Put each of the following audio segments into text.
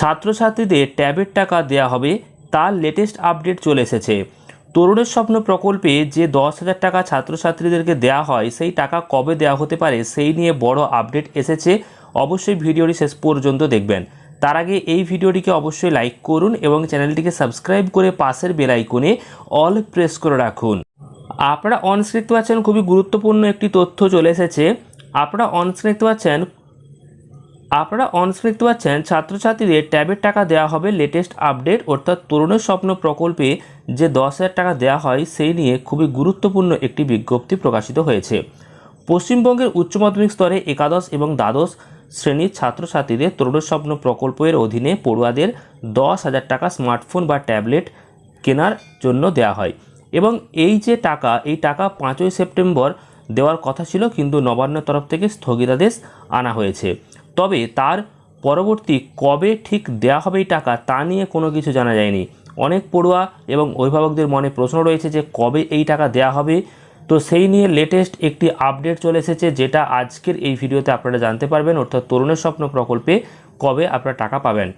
ছাত্রছাত্রীদের ট্যাবের টাকা দেওয়া হবে, তার লেটেস্ট আপডেট চলে এসেছে। তরুণের স্বপ্ন প্রকল্পে যে দশ হাজার টাকা ছাত্রছাত্রীদেরকে দেওয়া হয়, সেই টাকা কবে দেওয়া হতে পারে, সেই নিয়ে বড় আপডেট এসেছে। অবশ্যই ভিডিওটি শেষ পর্যন্ত দেখবেন। তার আগে এই ভিডিওটিকে অবশ্যই লাইক করুন এবং চ্যানেলটিকে সাবস্ক্রাইব করে পাশের বেল আইকনে অল প্রেস করে রাখুন। আপনারা অনস্ক্রিন দেখতে পাচ্ছেন খুবই গুরুত্বপূর্ণ একটি তথ্য চলে এসেছে। আপনারা অনস্ক্রিন দেখতে পাচ্ছেন আপনারা অনস্ক্রিন দেখতে পাচ্ছেন, ছাত্রছাত্রীদের ট্যাবের টাকা দেওয়া হবে লেটেস্ট আপডেট অর্থাৎ তরুণের স্বপ্ন প্রকল্পে যে দশ হাজার টাকা দেওয়া হয়, সেই নিয়ে খুবই গুরুত্বপূর্ণ একটি বিজ্ঞপ্তি প্রকাশিত হয়েছে। পশ্চিমবঙ্গের উচ্চ মাধ্যমিক স্তরে একাদশ এবং দ্বাদশ শ্রেণির ছাত্রছাত্রীদের তরুণের স্বপ্ন প্রকল্পের অধীনে পড়ুয়াদের দশ হাজার টাকা স্মার্টফোন বা ট্যাবলেট কেনার জন্য দেওয়া হয়। এবং এই যে টাকা, এই টাকা পাঁচই সেপ্টেম্বর দেওয়ার কথা ছিল, কিন্তু নবান্নের তরফ থেকে স্থগিতাদেশ আনা হয়েছে। তবে তার পরবর্তী কবে ঠিক দেওয়া হবে এই টাকা তা নিয়ে কোনো কিছু জানা যায়নি। অনেক পড়ুয়া এবং অভিভাবকদের মনে প্রশ্ন রয়েছে যে কবে এই টাকা দেওয়া হবে। তো সেই নিয়ে লেটেস্ট একটি আপডেট চলে এসেছে যেটা আজকের এই ভিডিওতে আপনারা জানতে পারবেন। অর্থাৎ তরুণের স্বপ্ন প্রকল্পে কবে আপনারা টাকা পাবেন।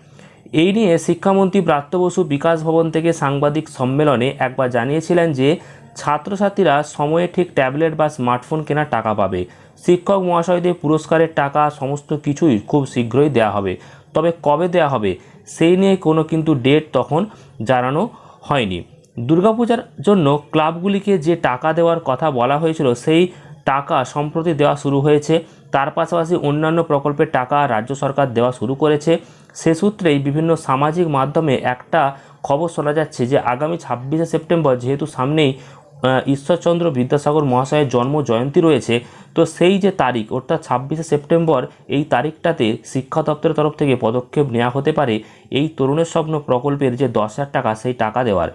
এই নিয়ে শিক্ষামন্ত্রী ব্রাত্য বসু বিকাশ ভবন থেকে সাংবাদিক সম্মেলনে একবার জানিয়েছিলেন যে ছাত্রছাত্রীরা সময়ে ঠিক ট্যাবলেট বা স্মার্টফোন কেনার টাকা পাবে। শিক্ষক মহাশয়দের পুরস্কারের টাকা সমস্ত কিছুই খুব শীঘ্রই দেওয়া হবে। তবে কবে দেওয়া হবে, সেই নিয়ে কোনো কিন্তু ডেট তখন জানানো হয়নি। দুর্গাপূজার জন্য ক্লাবগুলিকে যে টাকা দেওয়ার কথা বলা হয়েছিল, সেই টাকা সম্প্রতি দেওয়া শুরু হয়েছে। তার পাশাপাশি অন্যান্য প্রকল্পের টাকা রাজ্য সরকার দেওয়া শুরু করেছে। সে সূত্রেই বিভিন্ন সামাজিক মাধ্যমে একটা খবর শোনা যাচ্ছে যে, আগামী ছাব্বিশে সেপ্টেম্বর যেহেতু সামনেই ঈশ্বরচন্দ্র বিদ্যাসাগর মহাশয়ের জন্ম জয়ন্তী রয়েছে। তো সেই যে তারিখ, অর্থাৎ ছাব্বিশে সেপ্টেম্বর, এই তারিখটাতে শিক্ষা দপ্তরের তরফ থেকে পদক্ষেপ নেওয়া হতে পারে। এই তরুণের স্বপ্ন প্রকল্পের যে দশ হাজার টাকা, সেই টাকা দেওয়ার।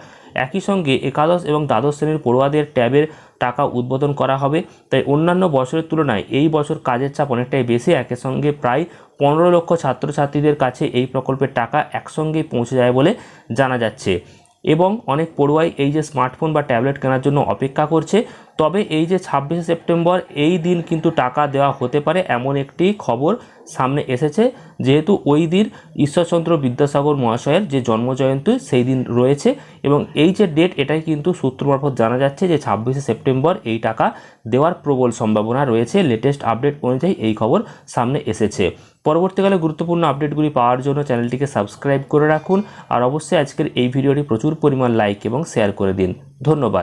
একই সঙ্গে একাদশ এবং দ্বাদশ শ্রেণির পড়ুয়াদের ট্যাবের টাকা উদ্বোধন করা হবে। তাই অন্যান্য বছরের তুলনায় এই বছর কাজের চাপ অনেকটাই বেশি। একই সঙ্গে প্রায় পনেরো লক্ষ ছাত্রছাত্রীদের কাছে এই প্রকল্পের টাকা একসঙ্গেই পৌঁছে যায় বলে জানা যাচ্ছে। এবং অনেক পড়ুয়াই এই যে স্মার্টফোন বা ট্যাবলেট কেনার জন্য অপেক্ষা করছে। তবে এই যে ছাব্বিশে সেপ্টেম্বর, এই দিন কিন্তু টাকা দেওয়া হতে পারে এমন একটি খবর সামনে এসেছে। যেহেতু ওই দিন ঈশ্বরচন্দ্র বিদ্যাসাগর মহাশয়ের যে জন্মজয়ন্তী, সেই দিন রয়েছে এবং এই যে ডেট এটাই কিন্তু সূত্র মারফত জানা যাচ্ছে যে ছাব্বিশে সেপ্টেম্বর এই টাকা দেওয়ার প্রবল সম্ভাবনা রয়েছে। লেটেস্ট আপডেট অনুযায়ী এই খবর সামনে এসেছে। পরবর্তীকালে গুরুত্বপূর্ণ আপডেটগুলি পাওয়ার জন্য চ্যানেলটিকে সাবস্ক্রাইব করে রাখুন। আর অবশ্যই আজকের এই ভিডিওটি প্রচুর পরিমাণ লাইক এবং শেয়ার করে দিন। ধন্যবাদ।